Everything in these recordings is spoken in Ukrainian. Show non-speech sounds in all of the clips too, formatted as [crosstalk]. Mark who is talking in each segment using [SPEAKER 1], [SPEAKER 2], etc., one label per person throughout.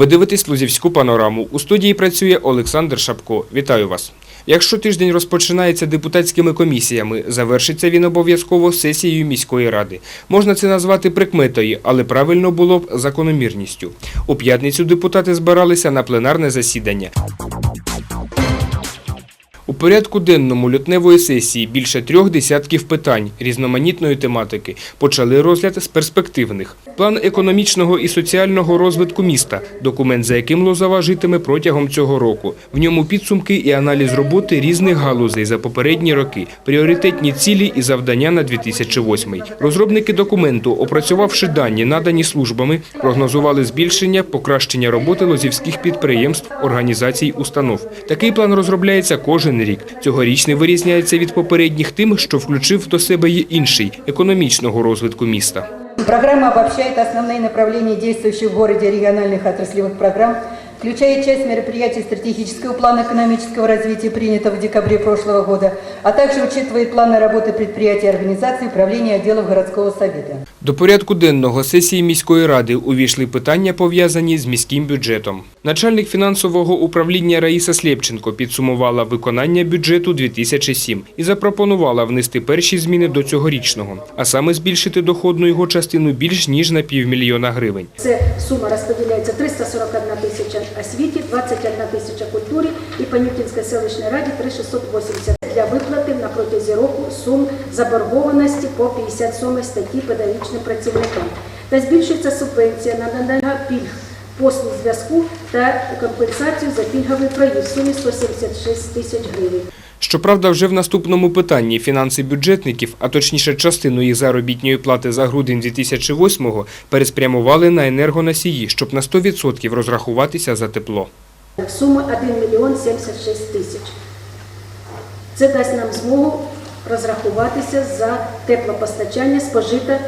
[SPEAKER 1] Ви дивитесь Лузівську панораму. У студії працює Олександр Шапко. Вітаю вас. Якщо тиждень розпочинається депутатськими комісіями, завершиться він обов'язково сесією міської ради. Можна це назвати прикметою, але правильно було б закономірністю. У п'ятницю депутати збиралися на пленарне засідання. У порядку денному лютневої сесії більше трьох десятків питань різноманітної тематики почали розгляд з перспективних. План економічного і соціального розвитку міста, документ, за яким Лозова житиме протягом цього року. В ньому підсумки і аналіз роботи різних галузей за попередні роки, пріоритетні цілі і завдання на 2008. Розробники документу, опрацювавши дані, надані службами, прогнозували збільшення, покращення роботи лозівських підприємств, організацій, установ. Такий план розробляється кожен рік. Цьогорічний вирізняється від попередніх тим, що включив до себе й інший економічного розвитку міста.
[SPEAKER 2] Программа обобщает основные направления действующих в городе региональных отраслевых программ, включая часть мероприятий стратегического плана экономического развития, принятого в декабре прошлого года, а также учитывает планы работы предприятий и организаций управления отделов городского совета.
[SPEAKER 1] До порядку денного сесії міської ради увійшли питання, пов'язані з міським бюджетом. Начальник фінансового управління Раїса Слєпченко підсумувала виконання бюджету 2007 і запропонувала внести перші зміни до цьогорічного, а саме збільшити доходну його частину більш ніж на півмільйона гривень.
[SPEAKER 3] Це сума розподіляється 341 Панютинській селищній раді 3680 для виплати на протязі року сум заборгованості по 57 статті педагогічним працівникам. Та збільшується субвенція на надання пільг послуг зв'язку та компенсацію за пільговий проїзд в сумі 176 тисяч гривень.
[SPEAKER 1] Щоправда, вже в наступному питанні фінанси бюджетників, а точніше частину їх заробітної плати за грудень 2008-го, переспрямували на енергоносії, щоб на 100% розрахуватися за тепло.
[SPEAKER 3] Сума 1 мільйон 76 тисяч. Це дасть нам змогу розрахуватися за теплопостачання спожите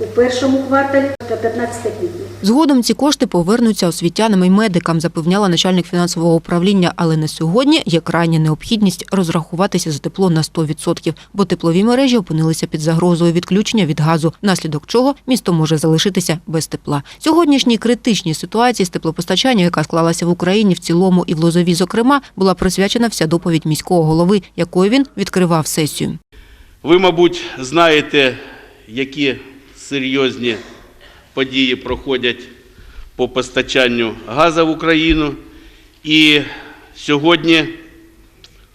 [SPEAKER 3] у першому кварталі та 15 квітня.
[SPEAKER 4] Згодом ці кошти повернуться освітянам і медикам, запевняла начальник фінансового управління. Але на сьогодні є крайня необхідність розрахуватися за тепло на 100%, бо теплові мережі опинилися під загрозою відключення від газу, внаслідок чого місто може залишитися без тепла. Сьогоднішній критичній ситуації з теплопостачанням, яка склалася в Україні в цілому і в Лозові, зокрема, була присвячена вся доповідь міського голови, якою він відкривав сесію.
[SPEAKER 5] Ви, мабуть, знаєте, які серйозні події проходять по постачанню газу в Україну. І сьогодні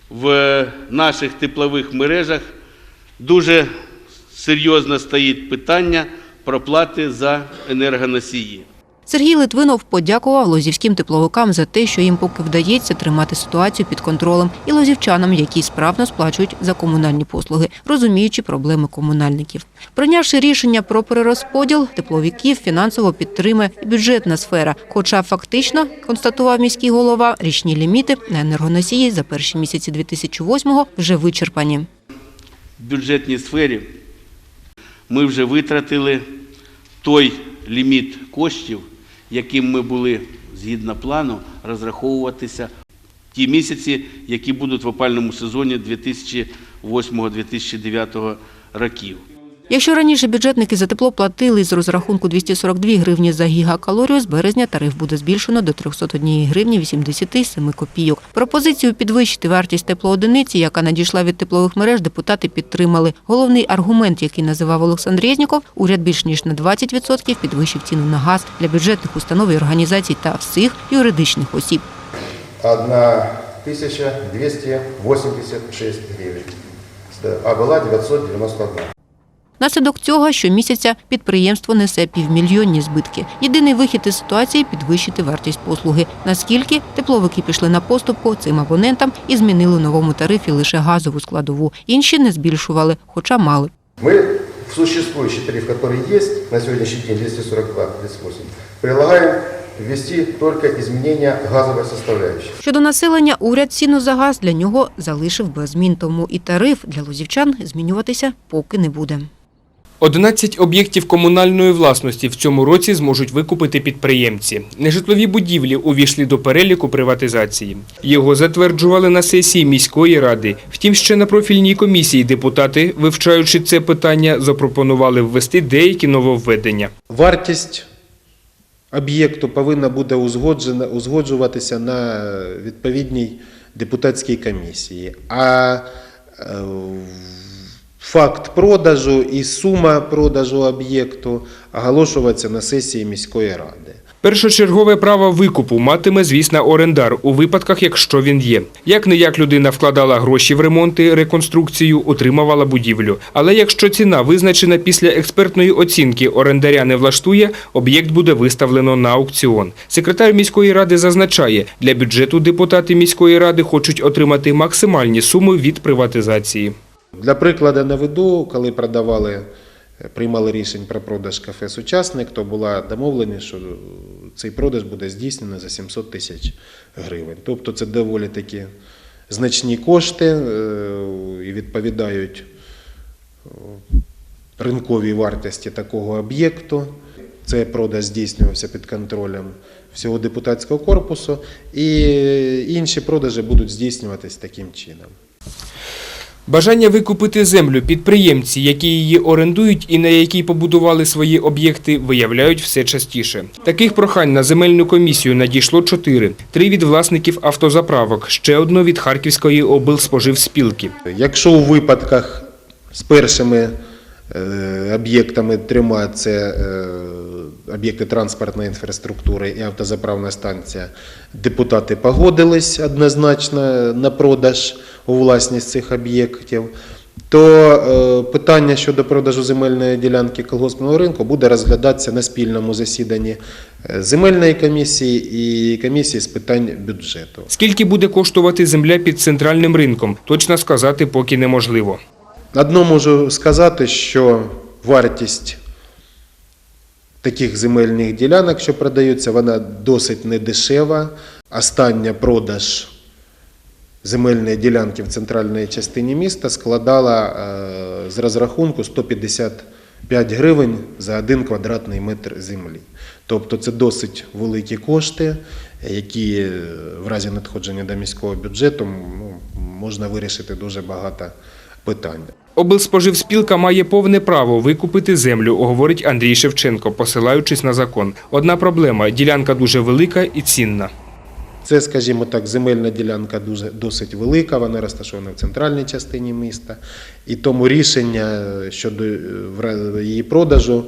[SPEAKER 5] в наших теплових мережах дуже серйозно стоїть питання проплати за енергоносії.
[SPEAKER 4] Сергій Литвинов подякував лозівським тепловикам за те, що їм поки вдається тримати ситуацію під контролем, і лозівчанам, які справно сплачують за комунальні послуги, розуміючи проблеми комунальників. Прийнявши рішення про перерозподіл, тепловиків фінансово підтримує бюджетна сфера. Хоча фактично, констатував міський голова, річні ліміти на енергоносії за перші місяці 2008-го вже вичерпані.
[SPEAKER 5] в бюджетній сфері ми вже витратили той ліміт коштів, яким ми були згідно плану розраховуватися ті місяці, які будуть в опальному сезоні 2008-2009 років.
[SPEAKER 4] Якщо раніше бюджетники за тепло платили з розрахунку 242 гривні за гігакалорію, з березня тариф буде збільшено до 301 гривні 87 копійок. Пропозицію підвищити вартість теплоодиниці, яка надійшла від теплових мереж, депутати підтримали. Головний аргумент, який називав Олександр Резніков, уряд більш ніж на 20% підвищив ціну на газ для бюджетних установ і організацій та всіх юридичних осіб.
[SPEAKER 6] 1286 гривен, а была 991.
[SPEAKER 4] Наслідок цього щомісяця підприємство несе півмільйонні збитки. Єдиний вихід із ситуації підвищити вартість послуги. Наскільки тепловики пішли на поступку цим абонентам і змінили новому тарифі лише газову складову. Інші не збільшували, хоча мали.
[SPEAKER 6] Мы в существующий тариф, который есть на сегодняшний день 242-38, предлагаем ввести только изменения газовой составляющей.
[SPEAKER 4] Щодо населення, уряд ціну за газ для нього залишив без змін, тому і тариф для лозівчан змінюватися поки не буде.
[SPEAKER 1] 11 об'єктів комунальної власності в цьому році зможуть викупити підприємці. Нежитлові будівлі увійшли до переліку приватизації. Його затверджували на сесії міської ради. Втім, ще на профільній комісії депутати, вивчаючи це питання, запропонували ввести деякі нововведення.
[SPEAKER 7] Вартість об'єкту повинна буде узгоджуватися на відповідній депутатській комісії. А е, факт продажу і сума продажу об'єкту оголошуватися на сесії міської ради.
[SPEAKER 1] Першочергове право викупу матиме, звісно, орендар у випадках, якщо він є. Як не як людина вкладала гроші в ремонти, реконструкцію, утримувала будівлю. Але якщо ціна визначена після експертної оцінки орендаря не влаштує, об'єкт буде виставлено на аукціон. Секретар міської ради зазначає, для бюджету депутати міської ради хочуть отримати максимальні суми від приватизації.
[SPEAKER 7] Для прикладу наведу, коли продавали, е, приймали рішення про продаж кафе «Сучасник», то була домовленість, що цей продаж буде здійснено за 700 тисяч гривень. Тобто це доволі такі значні кошти е, і відповідають е, ринковій вартості такого об'єкту. Це продаж здійснювався під контролем всього депутатського корпусу, і інші продажі будуть здійснюватись таким чином.
[SPEAKER 1] Бажання викупити землю підприємці, які її орендують і на якій побудували свої об'єкти, виявляють все частіше. Таких прохань на земельну комісію надійшло чотири: три від власників автозаправок, ще одно від Харківської облспоживспілки.
[SPEAKER 7] Якщо у випадках з першими об'єктами трьома це е, об'єкти транспортної інфраструктури і автозаправна станція, депутати погодились однозначно на продаж у власність цих об'єктів, то е, питання щодо продажу земельної ділянки колгоспного ринку буде розглядатися на спільному засіданні е, земельної комісії і комісії з питань бюджету.
[SPEAKER 1] Скільки буде коштувати земля під центральним ринком, точно сказати поки неможливо.
[SPEAKER 7] Одно можу сказати, що вартість таких земельних ділянок, що продаються, вона досить недешева. Остання продаж земельної ділянки в центральній частині міста складала е, з розрахунку 155 гривень за один квадратний метр землі. Тобто це досить великі кошти, які е, в разі надходження до міського бюджету ну, можна вирішити дуже багато питань.
[SPEAKER 1] Облспоживспілка має повне право викупити землю, говорить Андрій Шевченко, посилаючись на закон. Одна проблема – ділянка дуже велика і цінна.
[SPEAKER 7] Це, скажімо так, земельна ділянка дуже досить велика, вона розташована в центральній частині міста, і тому рішення щодо е, її продажу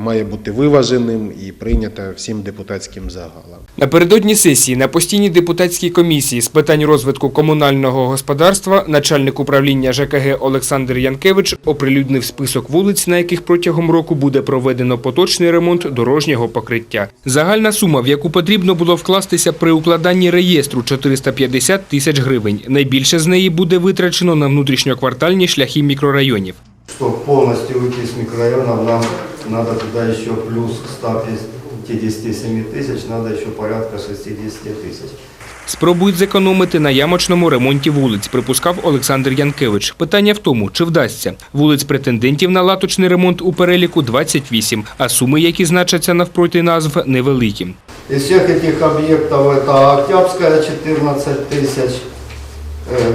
[SPEAKER 7] має бути виваженим і прийнято всім депутатським загалом.
[SPEAKER 1] Напередодні сесії на постійній депутатській комісії з питань розвитку комунального господарства начальник управління ЖКГ Олександр Янкевич оприлюднив список вулиць, на яких протягом року буде проведено поточний ремонт дорожнього покриття. Загальна сума, в яку потрібно було вкластися при укладанні реєстру 450 тисяч гривень. Найбільше з неї буде витрачено на внутрішньоквартальні шляхи мікрорайонів.
[SPEAKER 6] Чтобы полностью уйти с микрорайонов, нам надо туда еще плюс к 157 тысяч, надо еще порядка 60 тысяч.
[SPEAKER 1] Спробують зекономити на ямочному ремонті вулиць, припускав Олександр Янкевич. Питання в тому, чи вдасться. Вулиць претендентів на латочний ремонт у переліку 28, а суми, які значаться навпроти назв, невеликі.
[SPEAKER 6] Из всех этих объектов это Октябрьская 14 тысяч, э,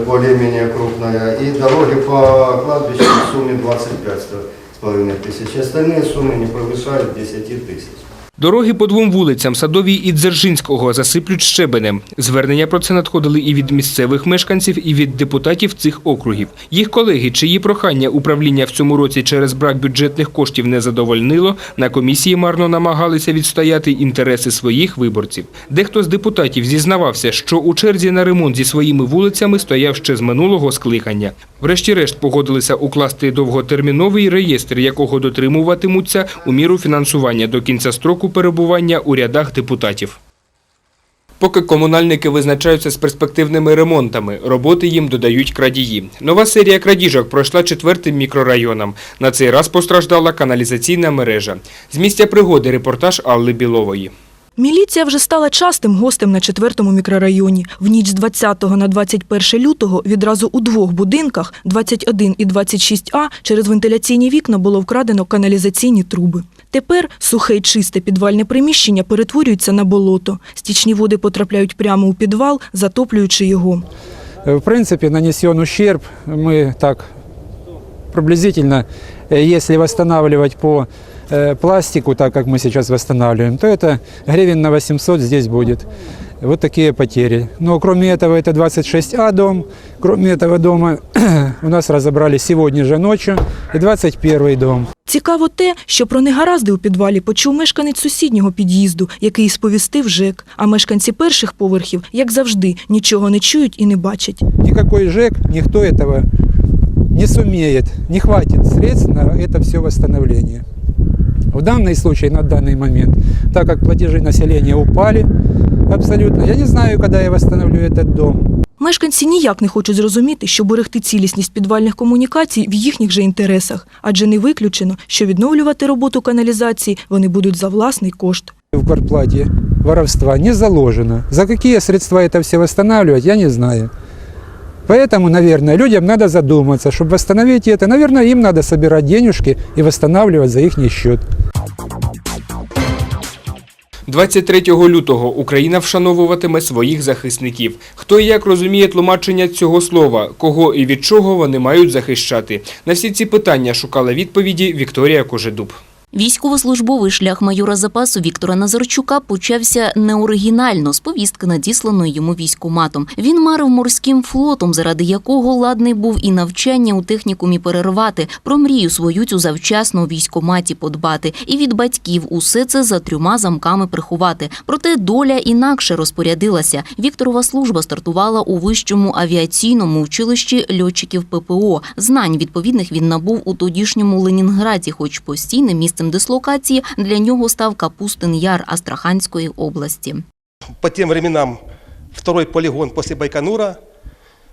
[SPEAKER 6] более-менее крупная, и дороги по кладбищу в сумме 25 с половиной тысяч. Остальные суммы не превышают 10 тысяч.
[SPEAKER 1] Дороги по двом вулицям Садовій і Дзержинського засиплють щебенем. Звернення про це надходили і від місцевих мешканців, і від депутатів цих округів. Їх колеги, чиї прохання управління в цьому році через брак бюджетних коштів не задовольнило, на комісії марно намагалися відстояти інтереси своїх виборців. Дехто з депутатів зізнавався, що у черзі на ремонт зі своїми вулицями стояв ще з минулого скликання. Врешті-решт погодилися укласти довготерміновий реєстр, якого дотримуватимуться у міру фінансування до кінця строку перебування у рядах депутатів. Поки комунальники визначаються з перспективними ремонтами, роботи їм додають крадії. Нова серія крадіжок пройшла четвертим мікрорайоном. На цей раз постраждала каналізаційна мережа. З місця пригоди репортаж Алли Білової.
[SPEAKER 8] Міліція вже стала частим гостем на четвертому мікрорайоні. В ніч з 20 на 21 лютого відразу у двох будинках 21 і 26А через вентиляційні вікна було вкрадено каналізаційні труби. Тепер сухе й чисте підвальне приміщення перетворюється на болото. Стічні води потрапляють прямо у підвал, затоплюючи його.
[SPEAKER 9] В принципе, нанесен ущерб. Мы так приблизительно, э, если восстанавливать по э, пластику, так как мы сейчас восстанавливаем, то это гривен на 800 здесь будет. Вот такие потери. Но кроме этого, это 26А дом. Кроме этого дома [clears throat] у нас разобрали сегодня же ночью и 21 дом.
[SPEAKER 8] Цікаво те, що про негаразди у підвалі почув мешканець сусіднього під'їзду, який сповістив ЖЕК. А мешканці перших поверхів, як завжди, нічого не чують і не бачать.
[SPEAKER 9] Никакой ЖЭК, никто этого не сумеет, не хватит средств на это все восстановление. В данный случай, на данный момент, так как платежи населения упали абсолютно, я не знаю, когда я восстановлю этот дом.
[SPEAKER 8] Мешканці ніяк не хочуть зрозуміти, що берегти цілісність підвальних комунікацій в їхніх же інтересах, адже не виключено, що відновлювати роботу каналізації вони будуть за власний кошт.
[SPEAKER 9] В квартплате воровства не заложено. За какие средства это все восстанавливать, я не знаю. Поэтому, наверное, людям надо задуматься, чтобы восстановить это. Наверное, им надо собирать денежки и восстанавливать за их счет.
[SPEAKER 1] 23 лютого Україна вшановуватиме своїх захисників. Хто і як розуміє тлумачення цього слова, кого і від чого вони мають захищати? На всі ці питання шукала відповіді Вікторія Кожедуб.
[SPEAKER 10] Військовослужбовий шлях майора запасу Віктора Назарчука почався неоригінально з повістки, надісланої йому військоматом. Він марив морським флотом, заради якого ладний був і навчання у технікумі перервати, про мрію свою цю завчасно у військоматі подбати, і від батьків усе це за трьома замками приховати. Проте доля інакше розпорядилася. Вікторова служба стартувала у вищому авіаційному училищі льотчиків ППО. Знань відповідних він набув у тодішньому Ленінграді, хоч постійним місцем дислокації для нього став Капустин Яр Астраханської області.
[SPEAKER 11] по тем временам второй полигон после Байконура,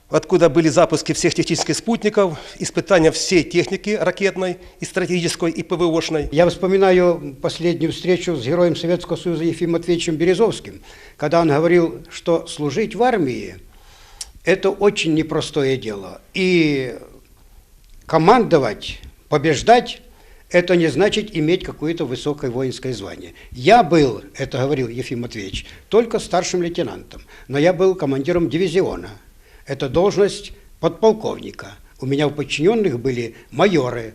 [SPEAKER 11] откуда были запуски всех технических спутников, испытания всей техники ракетной и стратегической, и ПВОшной.
[SPEAKER 12] Я вспоминаю последнюю встречу с героем Советского Союза Ефимом Матвеевичем Березовским, когда он говорил, что служить в армии – это очень непростое дело. И командовать, побеждать – это не значит иметь какое-то высокое воинское звание. Я был, это говорил Ефим Матвеевич, только старшим лейтенантом, но я был командиром дивизиона. Это должность подполковника. У меня в подчиненных были майоры.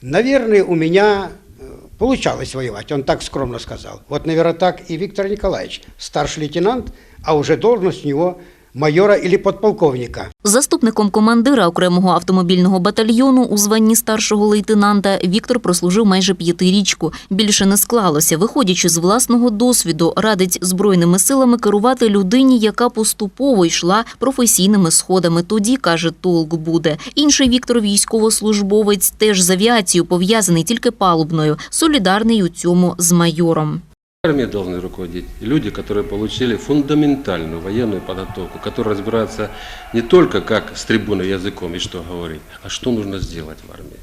[SPEAKER 12] Наверное, у меня э, получалось воевать, он так скромно сказал. Вот, наверное, так и Виктор Николаевич, старший лейтенант, а уже должность у него майора или подполковника.
[SPEAKER 10] Заступником командира окремого автомобільного батальйону у званні старшого лейтенанта Віктор прослужив майже п'ятирічку. Більше не склалося. Виходячи з власного досвіду, радить збройними силами керувати людині, яка поступово йшла професійними сходами. Тоді каже, толк буде. Інший Віктор військовослужбовець теж з авіацією пов'язаний тільки палубною, солідарний у цьому з майором.
[SPEAKER 13] Армией должны руководить люди, которые получили фундаментальную военную подготовку, которые разбираются не только как с трибуны языком и что говорить, а что нужно сделать в армии.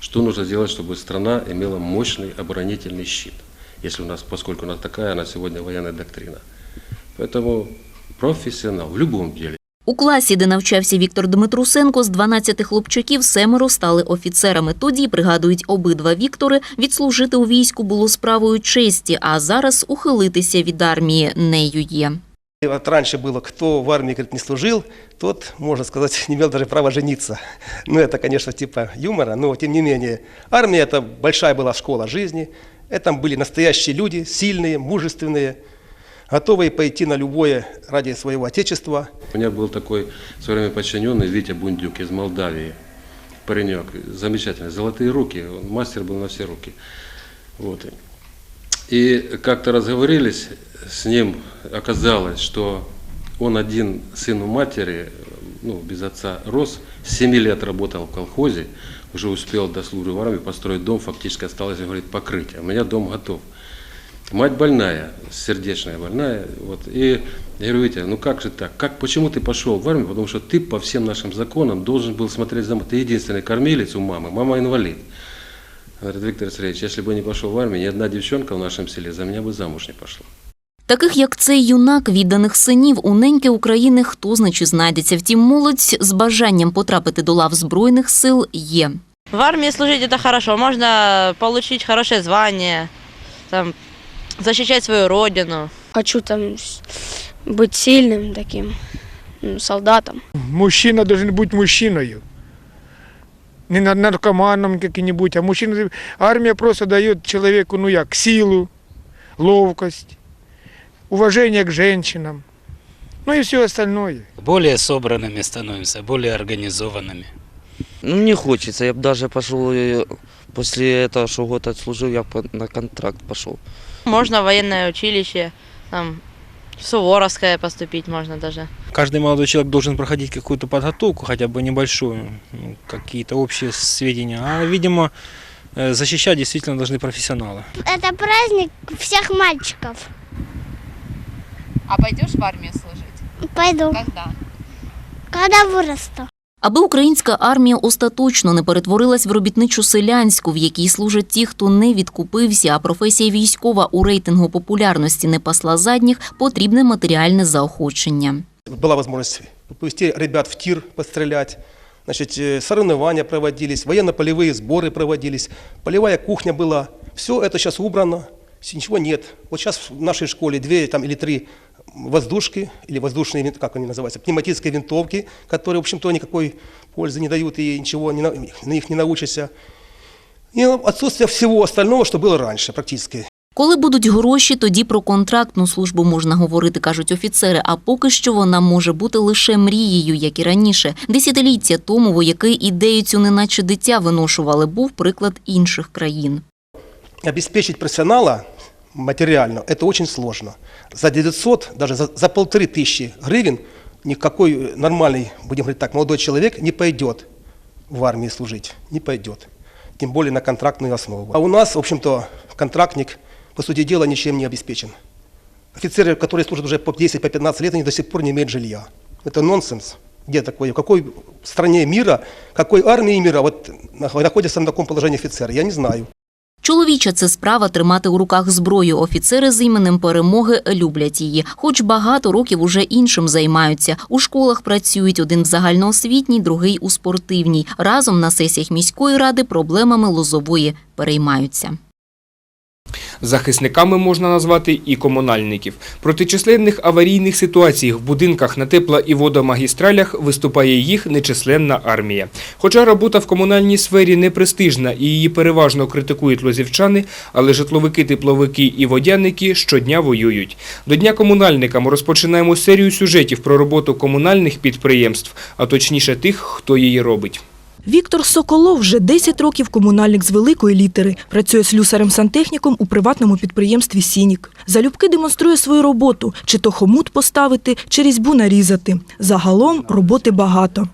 [SPEAKER 13] Что нужно сделать, чтобы страна имела мощный оборонительный щит, если у нас, поскольку у нас такая на сегодня военная доктрина. Поэтому профессионал в любом деле.
[SPEAKER 10] У класі, де навчався Віктор Дмитрусенко, з 12 хлопчаків семеро стали офіцерами. Тоді, пригадують обидва Віктори, відслужити у війську було справою честі, а зараз ухилитися від армії нею є.
[SPEAKER 11] И вот раньше было, кто в армии говорит, не служил, тот, можно сказать, [laughs] не имел даже права жениться. Ну, это, конечно, типа юмора, но тем не менее. Армия – это большая была школа жизни. Это были настоящие люди, сильные, мужественные, Готовые пойти на любое ради своего отечества.
[SPEAKER 13] У меня был такой в свое время подчиненный Витя Бундюк из Молдавии. Паренек, замечательный, золотые руки, он мастер был на все руки. Вот. И как-то разговорились с ним, оказалось, что он один сын у матери, ну, без отца рос, с 7 лет работал в колхозе, уже успел до службы в армии построить дом, фактически осталось, говорит, покрытие. У меня дом готов. Мать больная, сердечная больная. Вот, и я говорю, Витя, ну как же так? Как, почему ты пошел в армию? Потому что ты по всем нашим законам должен был смотреть за мамой. Ты единственный кормилец у мамы, мама инвалид. Она говорит, Виктор Сергеевич, если бы я не пошел в армию, ни одна девчонка в нашем селе за меня бы замуж не пошла.
[SPEAKER 10] Таких, як цей юнак, відданих синів, у неньки України хто значить знайдеться. Втім, молодь з бажанням потрапити до лав Збройних сил є.
[SPEAKER 14] В армии служить это хорошо, можно получить хорошее звание, там, защищать свою родину.
[SPEAKER 15] Хочу там быть сильным таким ну, солдатом.
[SPEAKER 16] Мужчина должен быть мужчиною. не на- наркоманом каким-нибудь, а мужчина, армия просто дает человеку, ну як, силу, ловкость, уважение к женщинам, ну и все остальное.
[SPEAKER 17] Более собранными становимся, более организованными.
[SPEAKER 18] Ну, не хочется. Я бы даже пошел э, после этого, что год отслужил, я бы на контракт пошел.
[SPEAKER 14] Можно в военное училище, там, в Суворовское поступить можно даже.
[SPEAKER 17] Каждый молодой человек должен проходить какую-то подготовку, хотя бы небольшую, ну, какие-то общие сведения. А, видимо, э, защищать действительно должны профессионалы.
[SPEAKER 15] Это праздник всех мальчиков.
[SPEAKER 19] А пойдешь в армию служить?
[SPEAKER 15] Пойду,
[SPEAKER 19] Когда?
[SPEAKER 15] когда вырасту.
[SPEAKER 10] Аби українська армія остаточно не перетворилась в робітничу селянську, в якій служать ті, хто не відкупився, а професія військова у рейтингу популярності не пасла задніх, потрібне матеріальне заохочення.
[SPEAKER 11] Была возможность повести ребят в тир пострелять. Значит, э, соревнования проводились, военно-полевые сборы проводились, полевая кухня была. Все это сейчас убрано, с- ничего нет. Вот сейчас в нашей школе две там, или три воздушки, или воздушные, вин- как они называются, пневматические винтовки, которые, в общем-то, никакой пользы не дают и ничего не на, на них не научишься. И отсутствие всего остального, что было раньше практически.
[SPEAKER 10] Коли будуть гроші, тоді про контрактну службу можна говорити, кажуть офіцери. А поки що вона може бути лише мрією, як і раніше. Десятиліття тому вояки ідею цю неначе дитя виношували. Був приклад інших країн.
[SPEAKER 11] обеспечить профессионала материально, это очень сложно. За 900, даже за, за полторы тысячи гривен никакой нормальный, будем говорить так, молодой человек не пойдет в армии служить, не пойдет. Тем более на контрактную основу. А у нас, в общем-то, контрактник, по сути дела, ничем не обеспечен. Офицеры, которые служат уже по 10, по 15 лет, они до сих пор не имеют жилья. Это нонсенс. Где такое? В какой стране мира, какой армии мира вот находятся на таком положении офицеры? Я не знаю.
[SPEAKER 10] Чоловіча це справа тримати у руках зброю. Офіцери з іменем перемоги люблять її, хоч багато років уже іншим займаються. У школах працюють один в загальноосвітній, другий у спортивній. Разом на сесіях міської ради проблемами лозової переймаються.
[SPEAKER 1] Захисниками можна назвати і комунальників. Проти численних аварійних ситуацій в будинках на тепла і водомагістралях виступає їх нечисленна армія. Хоча робота в комунальній сфері не престижна і її переважно критикують лозівчани, але житловики, тепловики і водяники щодня воюють. До Дня комунальника ми розпочинаємо серію сюжетів про роботу комунальних підприємств, а точніше тих, хто її робить.
[SPEAKER 8] Віктор Соколов вже 10 років комунальник з великої літери. Працює слюсарем-сантехніком у приватному підприємстві «Сінік». Залюбки демонструє свою роботу, чи то хомут поставити, чи різьбу нарізати. Загалом роботи багато.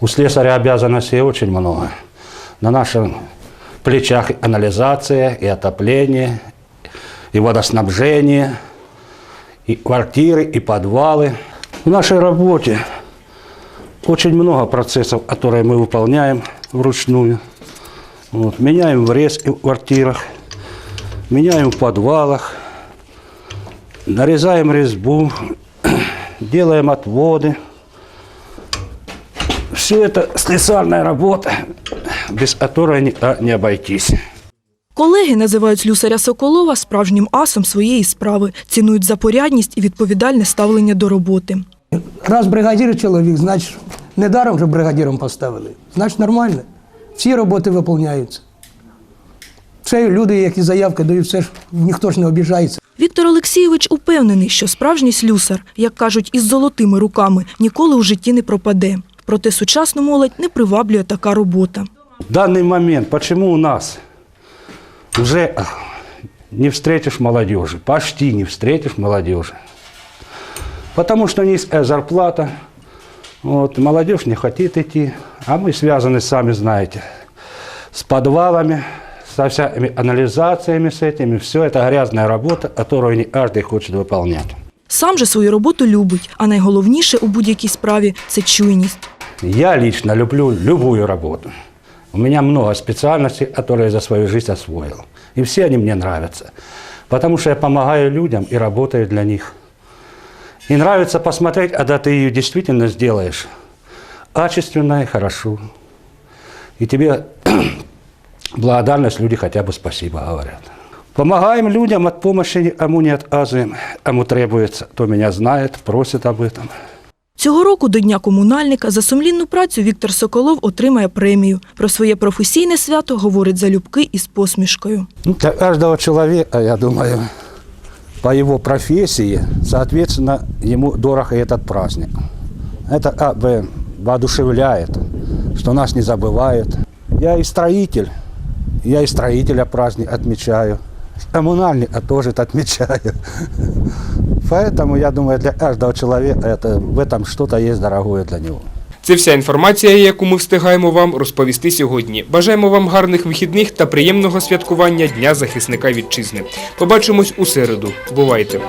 [SPEAKER 20] У слесаря обязанностей очень много. На наших плечах и канализация, и отопление, и водоснабжение, и квартиры, и подвалы. В нашей работе очень много процессов, которые мы выполняем вручную. Вот. Меняем врез в квартирах, меняем в подвалах, нарезаем резьбу, [clears throat] делаем отводы. Все это слесарная работа, без которой никак не обойтись.
[SPEAKER 8] Колеги називають слюсаря Соколова справжнім асом своєї справи, цінують за порядність і відповідальне ставлення до роботи.
[SPEAKER 21] Раз бригадір чоловік, значить, недаром вже бригадіром поставили. Значить, нормально. Всі роботи виконуються. Це люди, які заявки дають, все ж ніхто ж не обіжається.
[SPEAKER 8] Віктор Олексійович упевнений, що справжній слюсар, як кажуть, із золотими руками, ніколи у житті не пропаде. Проте сучасну молодь не приваблює така робота.
[SPEAKER 20] В данный момент, почему у нас уже а, не встретишь молодежи, почти не встретишь молодежи? Потому что низкая зарплата, вот, молодежь не хочет идти, а мы связаны, сами знаете, с подвалами, со всякими анализациями с этими. Все это грязная работа, которую не каждый хочет выполнять.
[SPEAKER 8] Сам же свою роботу любить, а найголовніше у будь-якій справі це чуйність.
[SPEAKER 20] Я лично люблю любую работу. У меня много специальностей, которые я за свою жизнь освоил. И все они мне нравятся. Потому что я помогаю людям и работаю для них. И нравится посмотреть, когда ты ее действительно сделаешь качественно и хорошо. И тебе [clears throat] благодарность люди хотя бы спасибо говорят. Помогаем людям, от помощи никому не отказываем. Кому требуется, то меня знает, просит об этом.
[SPEAKER 8] Цього року до Дня комунальника за сумлінну працю Віктор Соколов отримає премію. Про своє професійне свято говорить залюбки із посмішкою.
[SPEAKER 20] Ну, Для каждого человека, я думаю, По его профессии, соответственно, ему дорог и этот праздник. Это как бы воодушевляет, что нас не забывают. Я и строитель, я и строителя праздник отмечаю, коммунальника тоже это отмечаю. [laughs] Поэтому, я думаю, для каждого человека это, в этом что-то есть дорогое для него.
[SPEAKER 1] Це вся інформація, яку ми встигаємо вам розповісти сьогодні. Бажаємо вам гарних вихідних та приємного святкування Дня захисника вітчизни. Побачимось у середу. Бувайте!